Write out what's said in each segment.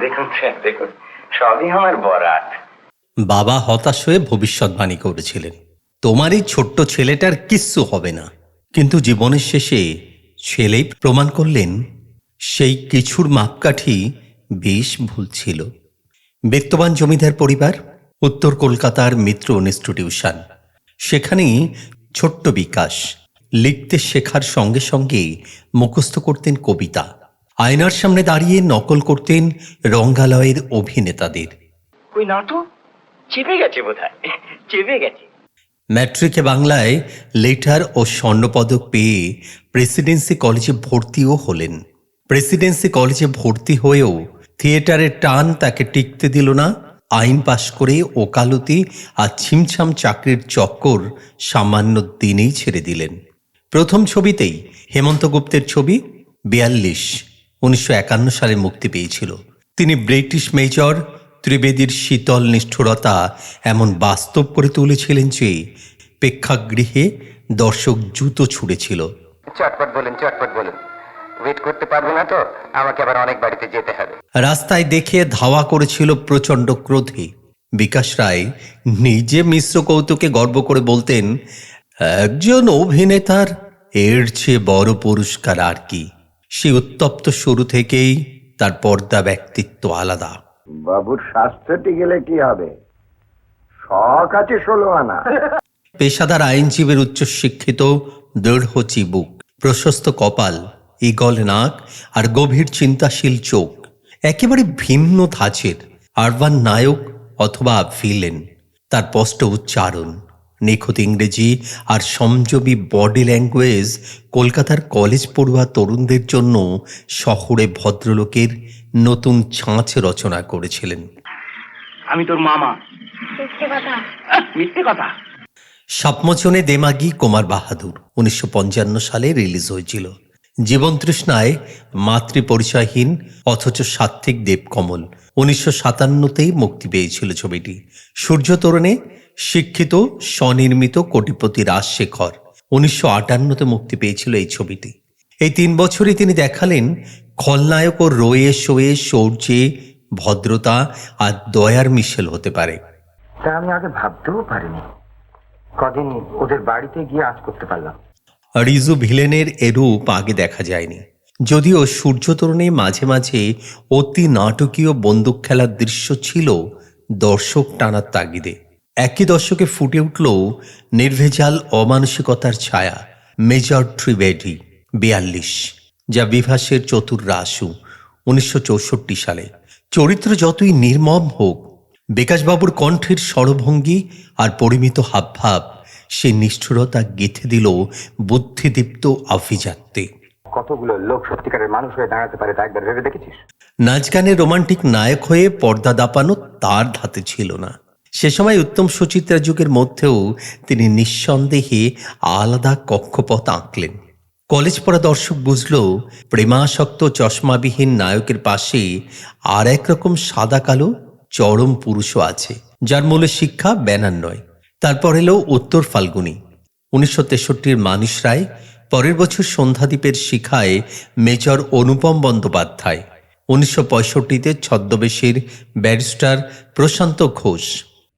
দেখুন সবই আমার বরাত। বাবা হতাশ হয়ে ভবিষ্যৎবাণী করেছিলেন। তোমার এই ছোট্ট ছেলেটার কিচ্ছু হবে না। কিন্তু জীবনের শেষে ছেলেই প্রমাণ করলেন, সেই কিছুর মাপকাঠি বেশ ভুল ছিল। বিত্তবান জমিদার পরিবার, উত্তর কলকাতার মিত্র ইনস্টিটিউশন সেখানেই ছোট্ট বিকাশ লিখতে শেখার সঙ্গে সঙ্গে মুখস্থ করতেন কবিতা। আয়নার সামনে দাঁড়িয়ে নকল করতেন রঙ্গালয়ের অভিনেতাদের। ওই নাটু? চেপে গেছে বোধ হয় চেপে গেছে। ম্যাট্রিকে বাংলায় লেটার ও স্বর্ণপদক পেয়ে প্রেসিডেন্সি কলেজে ভর্তিও হলেন। প্রেসিডেন্সি কলেজে ভর্তি হয়েও থিয়েটারের টান তাকে টিকতে দিল না। আইন পাশ করে ওকালতি আর ছিমছাম চাকরির চক্কর সামান্য দিনেই ছেড়ে দিলেন। প্রথম ছবিতেই হেমন্ত গুপ্তের ছবি বিয়াল্লিশ। উনিশশো একান্ন সালে মুক্তি পেয়েছিল। তিনি ব্রিটিশ মেজর ত্রিবেদীর শীতল নিষ্ঠুরতা এমন বাস্তব করে তুলেছিলেন যে প্রেক্ষাগৃহে দর্শক জুতো ছুঁড়েছিল। চটপট বলুন চটপট বলুন। ওয়েট করতে পারব না তো? আমাকে আবার অনেক বাড়িতে যেতে হবে। রাস্তায় দেখে ধাওয়া করেছিল প্রচণ্ড ক্রোধে। বিকাশ রায় নিজে মিশ্র কৌতুকে গর্ব করে বলতেন একজন অভিনেতার এর চেয়ে বড় পুরস্কার আর কি? সে উত্তপ্ত শুরু থেকেই তার পর্দা ব্যক্তিত্ব আলাদা। বাবুর স্বাস্থ্যটি গেলে কি হবে? শখ আছে ষোলো আনা। পেশাদার আইনজীবীর উচ্চশিক্ষিত দৃঢ় চিবুক প্রশস্ত কপাল ইগল নাক আর গভীর চিন্তাশীল চোখ একেবারে ভিন্ন ধাঁচের আরবান নায়ক অথবা ভিলেন তার স্পষ্ট উচ্চারণ। নিখুঁত ইংরেজি আর সমজবি বডি ল্যাঙ্গুয়েজ কলকাতার কলেজ পড়ুয়া তরুণদের জন্য শহরে ভদ্রলোকের নতুন ছাঁচ রচনা করেছিলেন। আমি তোর মামা। মিথ্যে কথা। সাপমোচনে দেমাগি কুমার বাহাদুর উনিশশো পঞ্চান্ন সালে রিলিজ হয়েছিল। জীবন তৃষ্ণায় মাতৃপরিচয়হীন অথচ সাত্ত্বিক দেবকমল। উনিশশো সাতান্নতেই মুক্তি পেয়েছিল ছবিটি। সূর্য তরুণে শিক্ষিত স্বনির্মিত কোটিপতি রাজশেখর উনিশশো আটান্নতে মুক্তি পেয়েছিল এই ছবিটি। এই তিন বছরে তিনি দেখালেন খলনায়ক ও রয়ে শোয়ে শৌর্যে ভদ্রতা আর দয়ার মিশেল হতে পারে। তা আমি আগে ভাবতেও পারিনি। কদিন ওদের বাড়িতে গিয়ে আজ করতে পারলাম। রিজু ভিলেনের এরূপ আগে দেখা যায়নি। যদিও সূর্যতরণে মাঝে মাঝে অতি নাটকীয় বন্দুক খেলার দৃশ্য ছিল দর্শক টানার তাগিদে। একই দর্শকে ফুটে উঠল নির্ভেজাল অমানসিকতার ছায়া, মেজর ট্রিবেডি বিয়াল্লিশ, যা বিভাসের চতুর রাসু, উনিশশো চৌষট্টি সালে। চরিত্র যতই নির্মম হোক, বিকাশবাবুর কণ্ঠের স্বরভঙ্গি আর পরিমিত হাবভাব সে নিষ্ঠুরতা গেঁথে দিল বুদ্ধিদীপ্ত আভিজাত্যে। কতগুলো লোক সত্যিকারের মানুষ হয়ে দাঁড়াতে পারে তা একবার ভেবে দেখেছিস? নাচ গানের রোমান্টিক নায়ক হয়ে পর্দা দাপানো তার ধাতে ছিল না। সে সময় উত্তম সুচিত্রা যুগের মধ্যেও তিনি নিঃসন্দেহে আলাদা কক্ষপথ আঁকলেন। কলেজ পড়া দর্শক বুঝল, প্রেমাসক্ত চশমাবিহীন নায়কের পাশে আর একরকম সাদা কালো চরম পুরুষও আছে, যার মূলে শিক্ষা ব্যানার নয়। তারপর এলো উত্তর ফাল্গুনী। উনিশশো তেষট্টির মানুষ রায় পরের বছর সন্ধ্যাদ্বীপের শিখায় মেজর অনুপম বন্দ্যোপাধ্যায়। উনিশশো পঁয়ষট্টিতে ছদ্মবেশীর ব্যারিস্টার প্রশান্ত ঘোষ।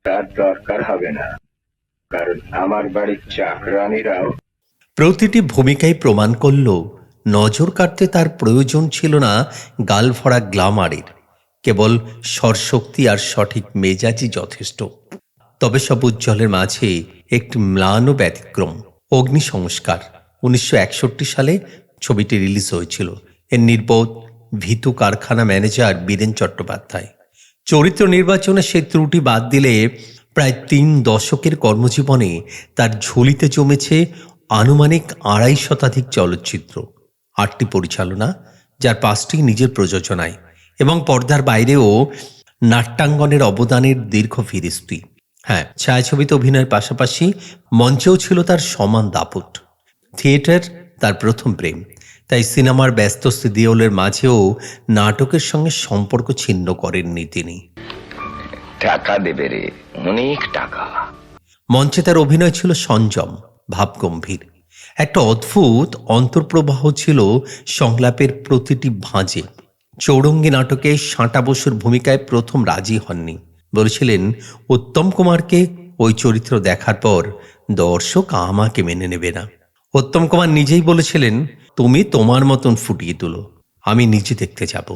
তার দরকার হবে না কারণ আমার বাড়ির চাকরানিরাও প্রতিটি ভূমিকায় প্রমাণ করল নজর কাটতে তার প্রয়োজন ছিল না গাল ভরা গ্লামারের। কেবল স্বরশক্তি আর সঠিক মেজাজই যথেষ্ট। তবে সব উজ্জ্বলের মাঝে একটি ম্লান ও ব্যতিক্রম অগ্নি সংস্কার। উনিশশো একষট্টি সালে ছবিটি রিলিজ হয়েছিল। এর নির্বোধ ভীতু কারখানা ম্যানেজার বীরেন চট্টোপাধ্যায়। চরিত্র নির্বাচনে সে ত্রুটি বাদ দিলে প্রায় তিন দশকের কর্মজীবনে তার ঝুলিতে জমেছে আনুমানিক আড়াই শতাধিক চলচ্চিত্র, আটটি পরিচালনা, যার পাঁচটি নিজের প্রযোজনায় এবং পর্দার বাইরেও নাট্যাঙ্গনের অবদানের দীর্ঘ ফিরিস্তি। হ্যাঁ ছায়াছবিতে অভিনয়ের পাশাপাশি মঞ্চেও ছিল তার সমান দাপট। থিয়েটার তার প্রথম প্রেম। তাই সিনেমার ব্যস্ত সিডিওলের মাঝেও নাটকের সঙ্গে সম্পর্ক ছিন্ন করেননি তিনি। টাকা দেবে রে অনেক টাকা। মঞ্চে তার অভিনয় ছিল সংযম ভাবগম্ভীর। একটা অদ্ভুত অন্তর্প্রবাহ ছিল সংলাপের প্রতিটি ভাঁজে। চৌরঙ্গী নাটকে সাঁটা বসুর ভূমিকায় প্রথম রাজি হননি। বলেছিলেন উত্তম কুমারকে ওই চরিত্র দেখার পর দর্শক আমাকে মেনে নেবে না। উত্তম কুমার নিজেই বলেছিলেন, তুমি তোমার মতন ফুটিয়ে তুলো, আমি নিজে দেখতে যাব।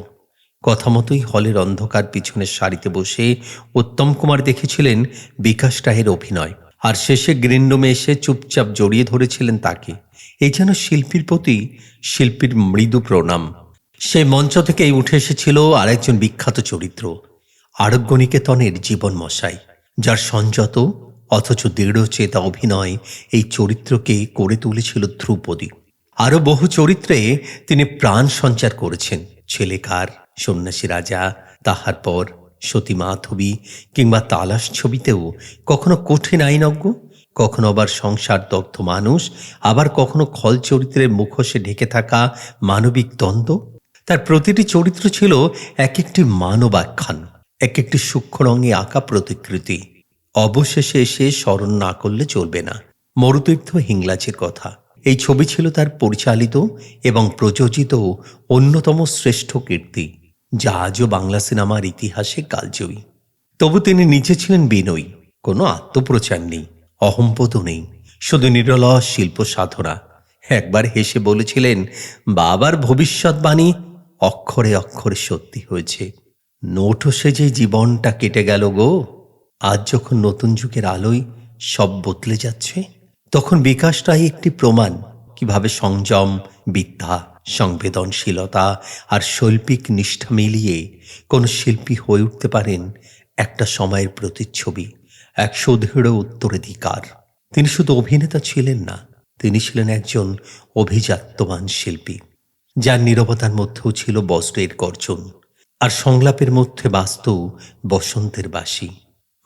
কথা মতোই হলের অন্ধকার পিছনের সারিতে বসে উত্তম কুমার দেখেছিলেন বিকাশ রায়ের অভিনয়, আর শেষে গ্রিন রুমে এসে চুপচাপ জড়িয়ে ধরেছিলেন তাকে। এই যেন শিল্পীর প্রতি শিল্পীর মৃদু প্রণাম। সেই মঞ্চ থেকেই উঠে এসেছিল আরেকজন বিখ্যাত চরিত্র, আরোগ্য নিকেতনের জীবন মশাই, যার সংযত অথচ দৃঢ়চেতা অভিনয় এই চরিত্রকে করে তুলেছিল ধ্রুপদী। আরও বহু চরিত্রে তিনি প্রাণ সঞ্চার করেছেন। ছেলেকার সন্ন্যাসী রাজা, তাহার পর সতী মাধবী কিংবা তালাশ ছবিতেও কখনো কঠিন আইনজ্ঞ, কখনো আবার সংসার দগ্ধ মানুষ, আবার কখনো খল চরিত্রের মুখোশে ঢেকে থাকা মানবিক দ্বন্দ্ব। তার প্রতিটি চরিত্র ছিল এক একটি মানবাখ্যান এক একটি সূক্ষ্ম রঙে আঁকা প্রতিকৃতি। অবশেষে এসে স্মরণ না করলে চলবে না। মরুতীর্থ হিংলাজের কথা। এই ছবি ছিল তার পরিচালিত এবং প্রযোজিত অন্যতম শ্রেষ্ঠ কীর্তি, যা আজও বাংলা সিনেমার ইতিহাসে কালজয়ী। তবু তিনি নিজে ছিলেন বিনয়ী। কোনো আত্মপ্রচার নেই অহম্পদ নেই, শুধু নিরলস শিল্প সাধনা। একবার হেসে বলেছিলেন, বাবার ভবিষ্যৎবাণী অক্ষরে অক্ষরে সত্যি হয়েছে। নোটও সেজে জীবনটা কেটে গেল গো। আজ যখন নতুন যুগের আলোয় সব বদলে যাচ্ছে, তখন বিকাশটাই একটি প্রমাণ কীভাবে সংযম, বিদ্যা, সংবেদনশীলতা আর শৈল্পিক নিষ্ঠা মিলিয়ে কোন শিল্পী হয়ে উঠতে পারেন একটা সময়ের প্রতিচ্ছবি, এক সুদৃঢ় উত্তরাধিকার। তিনি শুধু অভিনেতা ছিলেন না, তিনি ছিলেন একজন অভিজাত্যবান শিল্পী, যার নীরবতার মধ্যেও ছিল বস্ত্রের গর্জন আর সংলাপের মধ্যে বাস্ত বসন্তের বাসী।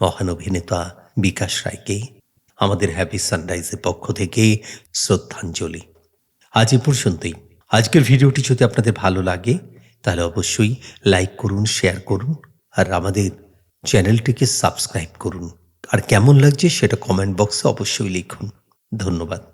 মহান অভিনেতা বিকাশ রায়কে, আমাদের হ্যাপি সানরাইজের পক্ষ থেকে শ্রদ্ধাঞ্জলি। আজ এ পর্যন্তই। আজকের ভিডিওটি যদি আপনাদের ভালো লাগে, তাহলে অবশ্যই লাইক করুন শেয়ার করুন, আর আমাদের চ্যানেলটিকে সাবস্ক্রাইব করুন। আর কেমন লাগছে সেটা কমেন্ট বক্সে অবশ্যই লিখুন। ধন্যবাদ।